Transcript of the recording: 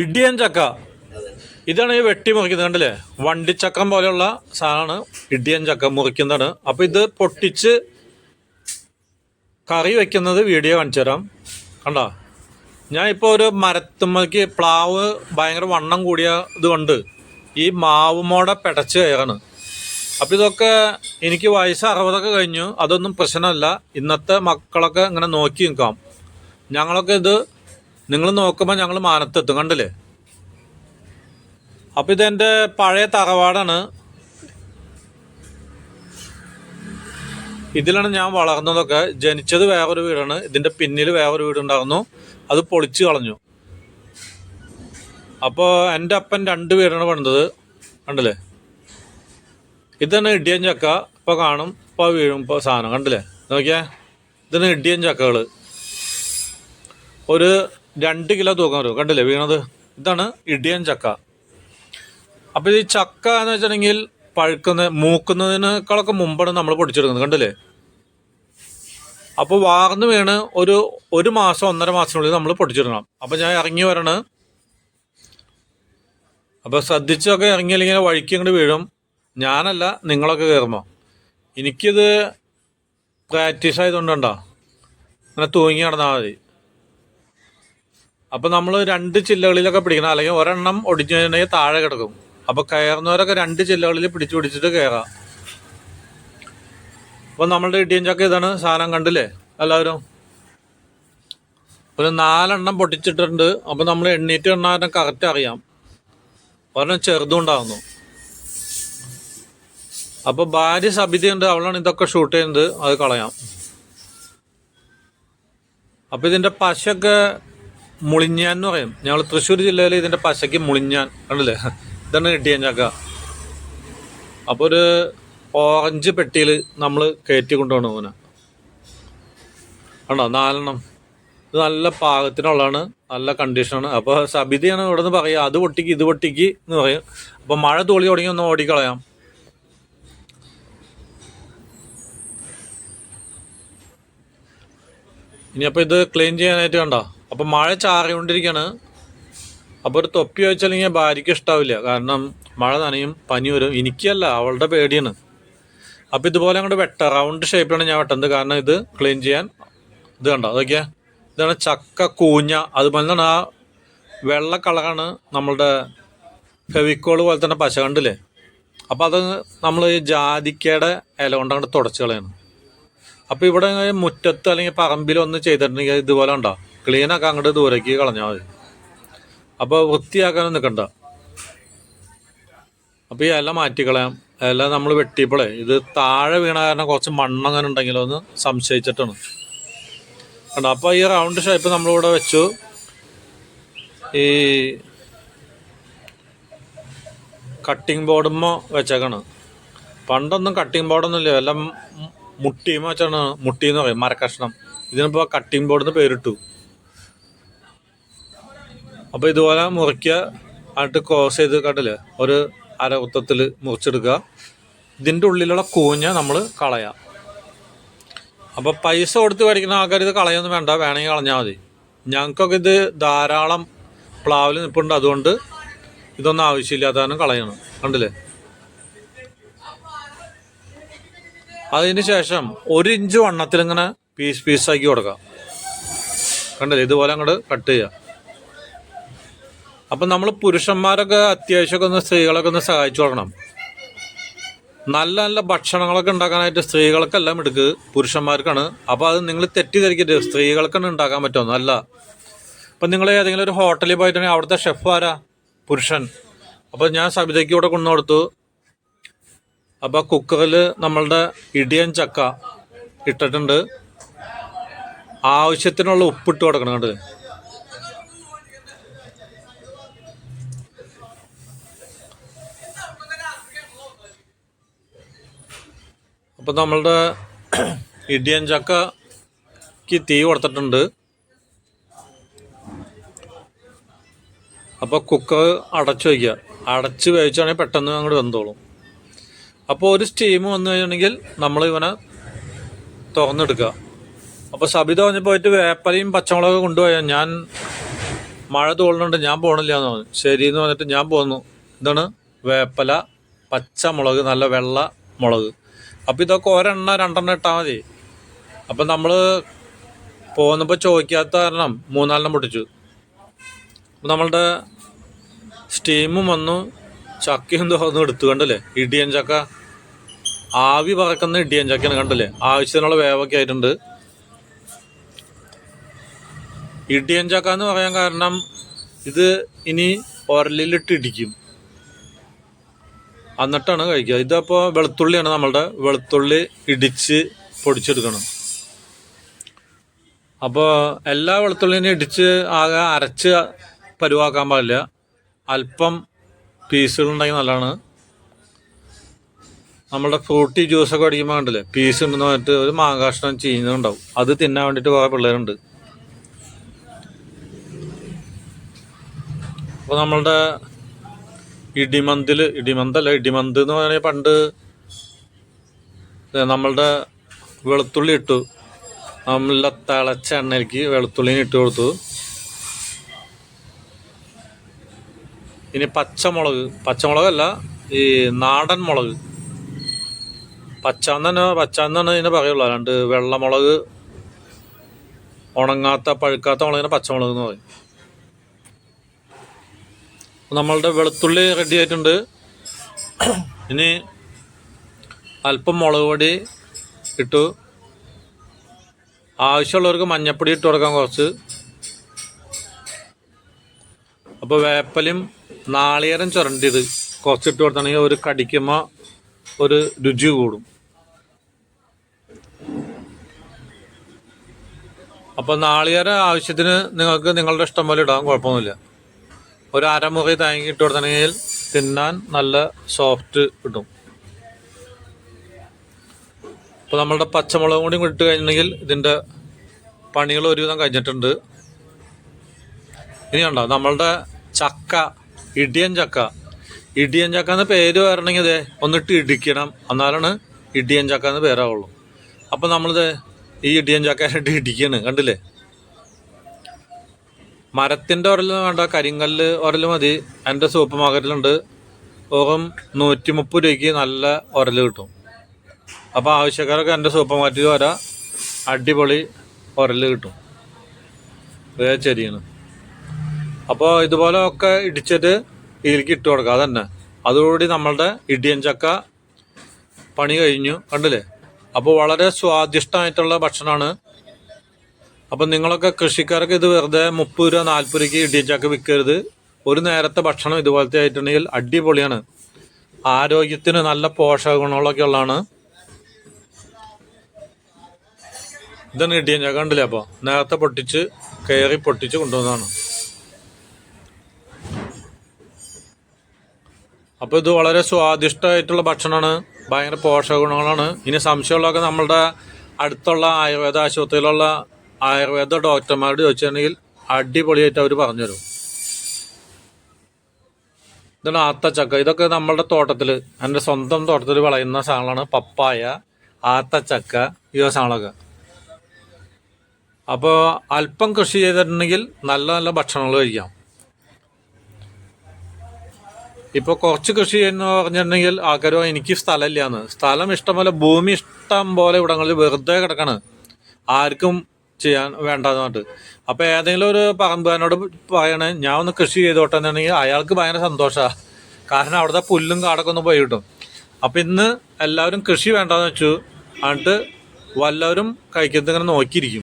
ഇടിയൻ ചക്ക. ഇതാണ് ഈ വെട്ടി മുറിക്കുന്നത് കണ്ടില്ലേ? വണ്ടിച്ചക്കം പോലെയുള്ള സാധനമാണ് ഇടിയൻ ചക്ക മുറിക്കുന്നതാണ്. അപ്പോൾ ഇത് പൊട്ടിച്ച് കറി വെക്കുന്നത് വീഡിയോ കാണിച്ചു തരാം. കണ്ടോ? ഞാൻ ഇപ്പോൾ ഒരു മരത്തുമ്മക്ക് പ്ലാവ് ഭയങ്കര വണ്ണം കൂടിയ ഇതുകൊണ്ട് ഈ മാവുമോടെ പെടച്ച് കയറാണ്. അപ്പം ഇതൊക്കെ എനിക്ക് വയസ്സ് അറുപതൊക്കെ കഴിഞ്ഞു. അതൊന്നും പ്രശ്നമല്ല. ഇന്നത്തെ മക്കളൊക്കെ ഇങ്ങനെ നോക്കി നിൽക്കാം. ഞങ്ങളൊക്കെ ഇത് നിങ്ങൾ നോക്കുമ്പോൾ ഞങ്ങൾ മാനത്തെത്തും കണ്ടില്ലേ? അപ്പം ഇതെന്റെ പഴയ തറവാടാണ്. ഇതിലാണ് ഞാൻ വളർന്നതൊക്കെ. ജനിച്ചത് വേറൊരു വീടാണ്. ഇതിന്റെ പിന്നിൽ വേറൊരു വീടുണ്ടായിരുന്നു. അത് പൊളിച്ചു കളഞ്ഞു. അപ്പോൾ എന്റെ അപ്പൻ രണ്ട് വീടാണ് പണിതത്. കണ്ടില്ലേ? ഇതാണ് ഇടിയൻ ചക്ക. ഇപ്പോൾ കാണും. ഇപ്പോൾ വീഴും. ഇപ്പോൾ സാധനം. കണ്ടില്ലേ? നോക്കിയേ. ഇതാണ് ഇടിയൻ ചക്കകൾ ഒരു രണ്ട് കിലോ തൂക്കം വരും. കണ്ടില്ലേ വീണത്? ഇതാണ് ഇടിയൻ ചക്ക. അപ്പോൾ ഈ ചക്ക എന്ന് വെച്ചിട്ടുണ്ടെങ്കിൽ പഴുക്കുന്ന മൂക്കുന്നതിനേക്കാളൊക്കെ മുമ്പാണ് നമ്മൾ പൊടിച്ചെടുക്കുന്നത്. കണ്ടില്ലേ? അപ്പോൾ വാർന്ന് വീണ് ഒരു ഒരു മാസം ഒന്നര മാസത്തിനുള്ളിൽ നമ്മൾ പൊടിച്ചെടുക്കണം അപ്പോൾ ഞാൻ ഇറങ്ങി വരണ. അപ്പോൾ ശ്രദ്ധിച്ചൊക്കെ ഇറങ്ങിയില്ലെങ്കിൽ വഴിക്ക് ഇങ്ങോട്ട് വീഴും. ഞാനല്ല നിങ്ങളൊക്കെ കയറുമ്പോൾ എനിക്കിത് പ്രാക്ടീസ് ആയതുകൊണ്ടുണ്ടോ ഇങ്ങനെ തൂങ്ങി നടന്നാൽ മതി. അപ്പം നമ്മൾ രണ്ട് ചില്ലകളിലൊക്കെ പിടിക്കണം. അല്ലെങ്കിൽ ഒരെണ്ണം ഒടിഞ്ഞു കഴിഞ്ഞാൽ താഴെ കിടക്കും. അപ്പോൾ കയറുന്നവരൊക്കെ രണ്ട് ചില്ലകളിൽ പിടിച്ചു പിടിച്ചിട്ട് കയറാം. അപ്പോൾ നമ്മളുടെ ഇടിയും ചക്ക ഇതാണ് സാധനം കണ്ടില്ലേ? എല്ലാവരും? ഒരു നാലെണ്ണം പൊട്ടിച്ചിട്ടുണ്ട്. അപ്പോൾ നമ്മൾ എണ്ണീറ്റ് എണ്ണാൻ കറക്റ്റ് അറിയാം. ഒരെണ്ണം ചെറുതും ഉണ്ടാകുന്നു അപ്പോൾ ഭാര്യ സബിതയുണ്ട്. അവളാണ് ഇതൊക്കെ ഷൂട്ട് ചെയ്യുന്നത്. അത് കളയാം. അപ്പോൾ ഇതിന്റെ പശയൊക്കെ മുളിഞ്ഞാൻ എന്ന് പറയും. ഞങ്ങൾ തൃശ്ശൂർ ജില്ലയിൽ ഇതിന്റെ പശയ്ക്ക് മുളിഞ്ഞാൻ കണ്ടില്ലേ? ഇതാണ് കിട്ടിയ അപ്പോൾ ഒരു ഓറഞ്ച് പെട്ടിയിൽ നമ്മൾ കയറ്റി കൊണ്ടുപോകണം അവനെ കണ്ടോ? നാലെണ്ണം. ഇത് നല്ല പാകത്തിനുള്ളതാണ് നല്ല കണ്ടീഷനാണ് അപ്പോൾ സബിതയാണ് ഇവിടെ നിന്ന് പറയുക അത് പൊട്ടിക്ക് ഇത് പൊട്ടിക്ക് എന്ന് പറയും. അപ്പോൾ മഴ തോളി തുടങ്ങി ഒന്ന് ഓടിക്കളയാം. ഇനിയപ്പോൾ ഇത് ക്ലീൻ ചെയ്യാനായിട്ട് കണ്ടോ? അപ്പോൾ മഴ ചാറിക്കൊണ്ടിരിക്കുകയാണ് അപ്പോൾ ഒരു തൊപ്പി വെച്ചാലെങ്കിൽ ഭാര്യയ്ക്ക് ഇഷ്ടാവില്ല. കാരണം മഴ നനയും പനി വരും. എനിക്കല്ല അവളുടെ പേടിയാണ്. അപ്പോൾ ഇതുപോലെ അങ്ങോട്ട് വെട്ട റൗണ്ട് ഷേപ്പിലാണ് ഞാൻ വെട്ടുന്നത് കാരണം ഇത് ക്ലീൻ ചെയ്യാൻ ഇത് കണ്ടോ? അതൊക്കെയാ ഇതാണ് ചക്ക കൂഞ്ഞ അതുപോലെ തന്നെ ആ വെള്ള കളറാണ് നമ്മളുടെ ഫെവിക്കോൾ പോലെ തന്നെ പശ കണ്ടില്ലേ? അപ്പോൾ അത് നമ്മൾ ഈ ജാതിക്കയുടെ ഇല കൊണ്ട് അങ്ങോട്ട് തുടച്ച് കളയാണ്. അപ്പോൾ ഇവിടെ മുറ്റത്ത് അല്ലെങ്കിൽ പറമ്പിലൊന്ന് ചെയ്തിട്ടുണ്ടെങ്കിൽ ഇതുപോലെ ഉണ്ടോ? ക്ലീനൊക്കെ അങ്ങോട്ട് ദൂരേക്ക് കളഞ്ഞാൽ മതി. അപ്പോൾ വൃത്തിയാക്കാനൊന്നും നിൽക്കണ്ട അപ്പോൾ ഈ ഇല മാറ്റിക്കളയാം. ഇല നമ്മൾ വെട്ടിയപ്പോഴേ ഇത് താഴെ വീണ കാരണം കുറച്ച് മണ്ണങ്ങനെ ഉണ്ടെങ്കിലോ എന്ന് സംശയിച്ചിട്ടാണ്. കണ്ടോ? അപ്പോൾ ഈ റൗണ്ട് ഷേപ്പ് നമ്മളിവിടെ വെച്ചു. ഈ കട്ടിങ് ബോർഡുമ്മ വെച്ചേക്കാണ്. പണ്ടൊന്നും കട്ടിങ് ബോർഡൊന്നും ഇല്ല എല്ലാം മുട്ടിയുമ്മ വെച്ചാണ് മുട്ടി എന്ന് പറയും. മരക്കഷ്ണം. ഇതിനിപ്പോൾ കട്ടിംഗ് ബോർഡിന് പേരിട്ടു. അപ്പോൾ ഇതുപോലെ മുറിക്കുക ആയിട്ട് ക്രോസ് ചെയ്ത് കണ്ടില്ല ഒരു അരവൃത്തത്തിൽ മുറിച്ചെടുക്കുക. ഇതിന്റെ ഉള്ളിലുള്ള കൂഞ്ഞ നമ്മൾ കളയാം. അപ്പോൾ പൈസ കൊടുത്ത് മേടിക്കുന്ന ആൾക്കാർ ഇത് കളയൊന്നും വേണ്ട. വേണമെങ്കിൽ കളഞ്ഞാൽ മതി. ഞങ്ങൾക്കൊക്കെ ഇത് ധാരാളം പ്ലാവിൽ നിൽപ്പുണ്ട് അതുകൊണ്ട് ഇതൊന്നും ആവശ്യമില്ലാത്തതാണ് കളയണം. കണ്ടില്ലേ? അതിന് ശേഷം ഒരു ഇഞ്ച് വണ്ണത്തിൽ ഇങ്ങനെ പീസ് പീസാക്കി കൊടുക്കാം. കണ്ടില്ലേ? ഇതുപോലെ അങ്ങോട്ട് കട്ട് ചെയ്യുക അപ്പം നമ്മൾ പുരുഷന്മാരൊക്കെ അത്യാവശ്യമൊക്കെ ഒന്ന് സ്ത്രീകളൊക്കെ ഒന്ന് സഹായിച്ചു കൊടുക്കണം. നല്ല നല്ല ഭക്ഷണങ്ങളൊക്കെ ഉണ്ടാക്കാനായിട്ട് സ്ത്രീകൾക്കെല്ലാം എടുക്ക് പുരുഷന്മാർക്കാണ്. അപ്പോൾ അത് നിങ്ങൾ തെറ്റിദ്ധരിക്കരുത്. സ്ത്രീകൾക്കാണ് ഉണ്ടാക്കാൻ പറ്റുമെന്ന് അല്ല. അപ്പൊ നിങ്ങൾ ഏതെങ്കിലും ഒരു ഹോട്ടലിൽ പോയിട്ടുണ്ടെങ്കിൽ അവിടുത്തെ ഷെഫ് ആരാ? പുരുഷൻ. അപ്പോൾ ഞാൻ സബിതയ്ക്ക് ഇവിടെ കൊണ്ടു കൊടുത്തു. അപ്പോൾ കുക്കറിൽ നമ്മളുടെ ഇടിയൻ ചക്ക ഇട്ടിട്ടുണ്ട്. ആവശ്യത്തിനുള്ള ഉപ്പിട്ട് കൊടുക്കണം കണ്ട് അപ്പോൾ നമ്മളുടെ ഇടിയൻ ചക്കക്ക് തീ കൊടുത്തിട്ടുണ്ട്. അപ്പോൾ കുക്കർ അടച്ചു വയ്ക്കുക. അടച്ച് വേവിച്ചാണെങ്കിൽ പെട്ടെന്ന് അങ്ങോട്ട് വെന്തോളും. അപ്പോൾ ഒരു സ്റ്റീം വന്നു കഴിഞ്ഞിട്ടുണ്ടെങ്കിൽ നമ്മൾ ഇവനെ തുറന്നെടുക്കുക. അപ്പോൾ സബിത പറഞ്ഞ് പോയിട്ട് വേപ്പലയും പച്ചമുളകൊക്കെ കൊണ്ടുപോയാൽ ഞാൻ മഴ തോളുന്നുണ്ട് ഞാൻ പോകണില്ല എന്ന് പറഞ്ഞു. ശരി എന്ന് പറഞ്ഞിട്ട് ഞാൻ പോന്നു. എന്താണ്? വേപ്പല പച്ചമുളക് നല്ല വെള്ള മുളക്. അപ്പം ഇതൊക്കെ ഒരെണ്ണ രണ്ടെണ്ണം ഇട്ടാൽ മതി. അപ്പം നമ്മൾ പോകുന്നപ്പോൾ ചോദിക്കാത്ത കാരണം മൂന്നാലെണ്ണം പൊട്ടിച്ചു. നമ്മളുടെ സ്റ്റീമും വന്നു. ചക്കയും തുറന്നു എടുത്തു കണ്ടല്ലേ? ഇടിയൻ ചക്ക. ആവി പറക്കുന്ന ഇടിയൻ ചക്കയാണ് കണ്ടല്ലേ? ആവശ്യത്തിനുള്ള വേവൊക്കെ ആയിട്ടുണ്ട്. ഇടിയൻ ചക്ക എന്ന് പറയാൻ കാരണം ഇത് ഇനി ഉരലിലിട്ട് ഇടിക്കും. എന്നിട്ടാണ് കഴിക്കുക. ഇതപ്പോൾ വെളുത്തുള്ളിയാണ് നമ്മളുടെ വെളുത്തുള്ളി ഇടിച്ച് പൊടിച്ചെടുക്കണം. അപ്പോൾ എല്ലാ വെളുത്തുള്ളിനും ഇടിച്ച് ആകെ അരച്ച് പരുവാക്കാൻ പാടില്ല. അല്പം പീസുകളുണ്ടെങ്കിൽ നല്ലതാണ്. നമ്മുടെ ഫ്രൂട്ടി ജ്യൂസൊക്കെ അടിക്കുമ്പോൾ കണ്ടില്ലേ പീസ് ഉണ്ടെന്ന് പറഞ്ഞിട്ട് ഒരു മാങ്കാഷ്ണം ചീഞ്ഞുണ്ടാവും അത് തിന്നാൻ വേണ്ടിയിട്ട് കുറേ പിള്ളേരുണ്ട്. അപ്പോൾ നമ്മളുടെ ഇടിമന്തിൽ ഇടിമന്തല്ല ഇടിമന്ത് എന്ന് പറഞ്ഞാൽ പണ്ട് നമ്മളുടെ വെളുത്തുള്ളി ഇട്ടു. നമ്മളെ തിളച്ച എണ്ണയിലേക്ക് വെളുത്തുള്ളിനെ ഇട്ട് കൊടുത്തു. ഇനി പച്ചമുളക് പച്ചമുളകല്ല ഈ നാടൻ മുളക്. പച്ചാന്ന് തന്നെ പച്ചാന്ന് തന്നെ ഇതിനെ പറയുള്ളൂ. അല്ലാണ്ട് വെള്ളമുളക് ഉണങ്ങാത്ത പഴുക്കാത്ത മുളകിനെ പച്ചമുളക് എന്ന് പറയും. നമ്മളുടെ വെളുത്തുള്ളി റെഡി ആയിട്ടുണ്ട്. ഇനി അല്പം മുളക് പൊടി ഇട്ടു. ആവശ്യമുള്ളവർക്ക് മഞ്ഞപ്പൊടി ഇട്ട് കൊടുക്കാം കുറച്ച്. അപ്പോൾ വേപ്പലും നാളികേരം ചുരണ്ടിയത് കുറച്ച് ഇട്ട് കൊടുത്താണെങ്കിൽ ഒരു കടിക്കുമ്പോൾ ഒരു രുചി കൂടും. അപ്പോൾ നാളികേരം ആവശ്യത്തിന് നിങ്ങൾക്ക് നിങ്ങളുടെ ഇഷ്ടം പോലെ ഇടാം കുഴപ്പമൊന്നുമില്ല. ഒരു അരമുറി തേങ്ങ ഇട്ട് കൊടുത്തിട്ടുണ്ടെങ്കിൽ തിന്നാൻ നല്ല സോഫ്റ്റ് കിട്ടും. അപ്പോൾ നമ്മളുടെ പച്ചമുളകും കൂടി ഇട്ട് കഴിഞ്ഞിട്ടുണ്ടെങ്കിൽ ഇതിന്റെ പണികൾ ഒരുവിധം കഴിഞ്ഞിട്ടുണ്ട്. ഇനി കണ്ടോ നമ്മളുടെ ചക്ക ഇടിയൻ ചക്ക. ഇടിയൻ ചക്ക എന്ന പേര് വരണമെങ്കിൽ അതെ ഒന്നിട്ട് ഇടിക്കണം. എന്നാലാണ് ഇടിയൻ ചക്ക എന്ന് പേരാവുള്ളൂ. അപ്പോൾ നമ്മളിത് ഈ ഇടിയൻ ചക്കയായിട്ട് ഇടിക്കണം കണ്ടില്ലേ? മരത്തിന്റെ ഉരൽ വേണ്ട കരിങ്കല്ല് ഉരൽ മതി. എന്റെ സൂപ്പർ മാർക്കറ്റിലുണ്ട്. ഓകം നൂറ്റി മുപ്പത് രൂപയ്ക്ക് നല്ല ഉരൽ കിട്ടും. അപ്പോൾ ആവശ്യക്കാരൊക്കെ എന്റെ സൂപ്പർ മാർക്കറ്റിൽ വരാ. അടിപൊളി ഉരൽ കിട്ടും. വേ ശരിയാണ് അപ്പോൾ ഇതുപോലെ ഒക്കെ ഇടിച്ചിട്ട് ഇതിലേക്ക് ഇട്ട് കൊടുക്കുക അതന്നെ. അതോടുകൂടി നമ്മളുടെ ഇടിയൻ ചക്ക പണി കഴിഞ്ഞു. കണ്ടില്ലേ? അപ്പോൾ വളരെ സ്വാദിഷ്ടമായിട്ടുള്ള ഭക്ഷണമാണ് അപ്പം നിങ്ങളൊക്കെ കൃഷിക്കാർക്ക് ഇത് വെറുതെ മുപ്പത് രൂപ നാൽപ്പത് രൂപയ്ക്ക് ഇടിയച്ചാക്ക് ചക്ക വിൽക്കരുത് ഒരു നേരത്തെ ഭക്ഷണം ഇതുപോലത്തെ ആയിട്ടുണ്ടെങ്കിൽ അടിപൊളിയാണ്. ആരോഗ്യത്തിന് നല്ല പോഷക ഗുണങ്ങളൊക്കെ ഉള്ളതാണ്. ഇതാണ് ഇടിയൻ കണ്ടില്ലേ? അപ്പോൾ നേരത്തെ പൊട്ടിച്ച് കയറി പൊട്ടിച്ച് കൊണ്ടുവന്നതാണ്. അപ്പോൾ ഇത് വളരെ സ്വാദിഷ്ടമായിട്ടുള്ള ഭക്ഷണമാണ്. ഭയങ്കര പോഷക ഗുണങ്ങളാണ്. ഇനി സംശയമുള്ളതൊക്കെ നമ്മളുടെ അടുത്തുള്ള ആയുർവേദ ആശുപത്രിയിലുള്ള ആയുർവേദ ഡോക്ടർമാരോട് ചോദിച്ചിട്ടുണ്ടെങ്കിൽ അടിപൊളിയായിട്ട് അവർ പറഞ്ഞുതരും. ഇതാണ് ആത്തച്ചക്ക. ഇതൊക്കെ നമ്മളുടെ തോട്ടത്തിൽ എന്റെ സ്വന്തം തോട്ടത്തിൽ വിളയുന്ന സാധനങ്ങളാണ് പപ്പായ ആത്തച്ചക്ക ഈ സാധനങ്ങളൊക്കെ അപ്പോൾ അല്പം കൃഷി ചെയ്തിട്ടുണ്ടെങ്കിൽ നല്ല നല്ല ഭക്ഷണങ്ങൾ കഴിക്കാം. ഇപ്പോൾ കുറച്ച് കൃഷി എന്ന് പറഞ്ഞിട്ടുണ്ടെങ്കിൽ ആൾക്കാരോ എനിക്ക് സ്ഥലമില്ലാന്ന്. സ്ഥലം ഇഷ്ടം പോലെ ഭൂമി ഇഷ്ടം പോലെ ഇവിടങ്ങളിൽ വെറുതെ കിടക്കാണ്. ആർക്കും ചെയ്യാൻ വേണ്ടെന്ന് പറഞ്ഞിട്ട്. അപ്പൊ ഏതെങ്കിലും ഒരു പറമ്പുകാരനോട് പറയണേ ഞാൻ ഒന്ന് കൃഷി ചെയ്തോട്ടെ എന്നുണ്ടെങ്കിൽ അയാൾക്ക് ഭയങ്കര സന്തോഷമാണ് കാരണം അവിടുത്തെ പുല്ലും കാടൊക്കെ ഒന്ന് പോയി കിട്ടും. അപ്പൊ ഇന്ന് എല്ലാവരും കൃഷി വേണ്ടെന്ന് വെച്ചു. എന്നിട്ട് വല്ലവരും കഴിക്കുന്നത് ഇങ്ങനെ നോക്കിയിരിക്കും.